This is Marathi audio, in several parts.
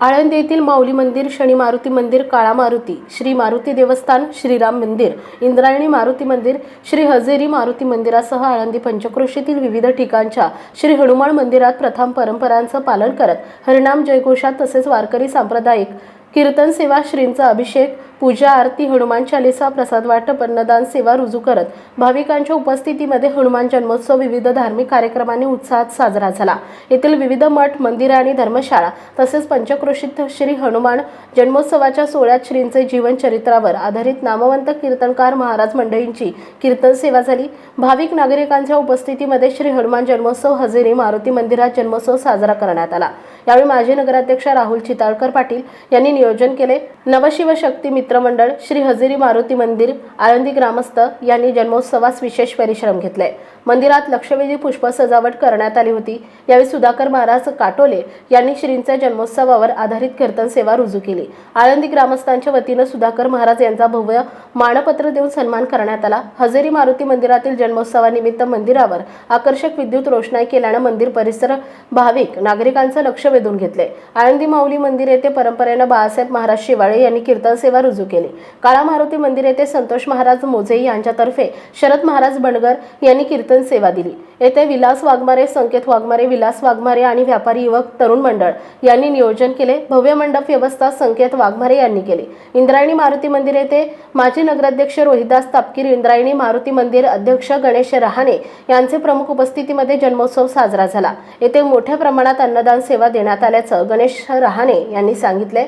आळंदी येथील माऊली मंदिर शनी मारुती मंदिर काळा मारुती श्री मारुती देवस्थान श्रीराम मंदिर इंद्रायणी मारुती मंदिर श्री हजेरी मारुती मंदिरासह आळंदी पंचक्रोशीतील विविध ठिकाणच्या श्री हनुमान मंदिरात प्रथम परंपरांचं पालन करत हरिनाम जयघोषात तसेच वारकरी सांप्रदायिक कीर्तन सेवा श्रींचा अभिषेक पूजा आरती हनुमान चालिसा प्रसाद वाटप अन्नदान सेवा रुजू करत भाविकांच्या उपस्थितीमध्ये हनुमान जन्मोत्सव विविध धार्मिक कार्यक्रमांनी उत्साहात साजरा झाला. येथील विविध मठ मंदिरे आणि धर्मशाळा तसेच पंचक्रोशीत श्री हनुमान जन्मोत्सवाच्या सोहळ्यात श्रींचे जीवन चरित्रावर आधारित नामवंत कीर्तनकार महाराज मंडळींची कीर्तन सेवा झाली. भाविक नागरिकांच्या उपस्थितीमध्ये श्री हनुमान जन्मोत्सव हजेरी मारुती मंदिरात जन्मोत्सव साजरा करण्यात आला. यावेळी माजी नगराध्यक्ष राहुल चिताळकर पाटील यांनी नियोजन केले. नवशिवशक्ती मित्रमंडळ श्री हजेरी मारुती मंदिर आळंदी ग्रामस्थ यांनी जन्मोत्सवास विशेष परिश्रम घेतले. मंदिरात लक्षवेधी पुष्प सजावट करण्यात आली होती. यावेळी सुधाकर महाराज काटोले यांनी श्रींच्या जन्मोत्सवावर आधारित कीर्तन सेवा रुजू केली. आळंदी ग्रामस्थांच्या वतीनं सुधाकर महाराज यांचा भव्य मानपत्र देऊन सन्मान करण्यात आला. हजेरी मारुती मंदिरातील जन्मोत्सवानिमित्त मंदिरावर आकर्षक विद्युत रोषणाई केल्यानं मंदिर परिसर भाविक नागरिकांचं लक्ष वेधून घेतले. आळंदी माऊली मंदिर येथे परंपरेनं बाळासाहेब महाराज शिवाळे यांनी कीर्तन सेवा रुजू केली. काळा मारुती मंदिर येथे संतोष महाराज मोझे यांच्यातर्फे शरद महाराज बणगर यांनी कीर्तन सेवा दिली. येथे विलास वाघमारे संकेत वाघमारे विलास वाघमारे आणि व्यापारी युवक तरुण मंडळ यांनी नियोजन केले. भव्य मंडप व्यवस्था संकेत वाघमारे यांनी केली. इंद्रायणी मारुती मंदिर येथे माजी नगराध्यक्ष रोहिदास तापकीर इंद्रायणी मारुती मंदिर अध्यक्ष गणेश रहाणे यांचे प्रमुख उपस्थितीमध्ये जन्मोत्सव साजरा झाला. येथे मोठ्या प्रमाणात अन्नदान सेवा देण्यात आल्याचं गणेश रहाणे यांनी सांगितले.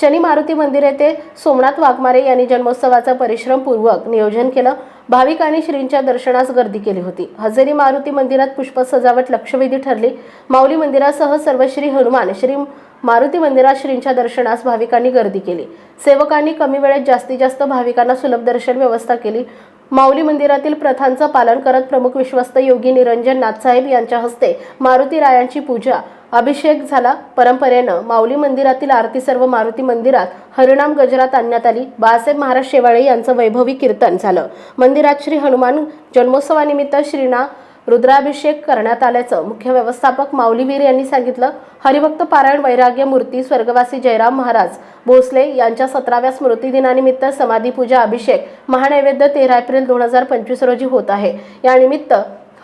शनी मारुती मंदिर येथे सोमनाथ वाघमारे यांनी जन्मोत्सवाचा परिश्रमपूर्वक नियोजन केलं. भाविकांनी श्रींच्या दर्शनास गर्दी केली होती. हजेरी मारुती मंदिरात पुष्प सजावट लक्षवेधी ठरली. माऊली मंदिरासह सर्व श्री हनुमान श्री मारुती मंदिरात श्रींच्या दर्शनास भाविकांनी गर्दी केली. सेवकांनी कमी वेळेत जास्तीत जास्त भाविकांना सुलभ दर्शन व्यवस्था केली. माऊली मंदिरातील प्रथांचं पालन करत प्रमुख विश्वस्त योगी निरंजन नाथसाहेब यांच्या हस्ते मारुती रायांची पूजा अभिषेक झाला परंपरेनं माऊली मंदिरातील आरती सर्व मारुती मंदिरात हरिणाम गजरात आणण्यात आली. बाळासाहेब महाराज शेवाळे यांचं वैभवी कीर्तन झालं. मंदिरात श्री हनुमान जन्मोत्सवानिमित्त श्रीना रुद्राभिषेक करण्यात आल्याचं मुख्य व्यवस्थापक माऊलीवीर यांनी सांगितलं. हरिभक्त पारायण वैराग्य मूर्ती स्वर्गवासी जयराम महाराज भोसले यांच्या सतराव्या स्मृतिदिनानिमित्त समाधीपूजा अभिषेक महानैवेद्य तेरा एप्रिल दोन हजार पंचवीस रोजी होत आहे. यानिमित्त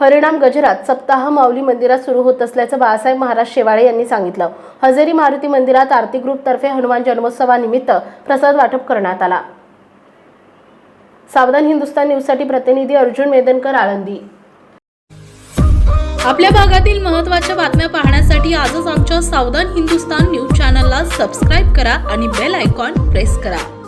हरिणाम गजरात सप्ताह माऊली मंदिरात सुरू होत असल्याचं बाळासाहेब महाराज शेवाळे यांनी सांगितलं. हजेरी मारुती मंदिरात आरती ग्रुपतर्फे हनुमान जन्मोत्सवानिमित्त प्रसाद वाटप करण्यात आला. सावधान हिंदुस्तान न्यूजसाठी प्रतिनिधी अर्जुन मेदनकर आळंदी. आपल्या भागातील महत्त्वाच्या बातम्या पाहण्यासाठी आजच आमच्या सावधान हिंदुस्तान न्यूज चॅनलला सबस्क्राईब करा आणि बेल आयकॉन प्रेस करा.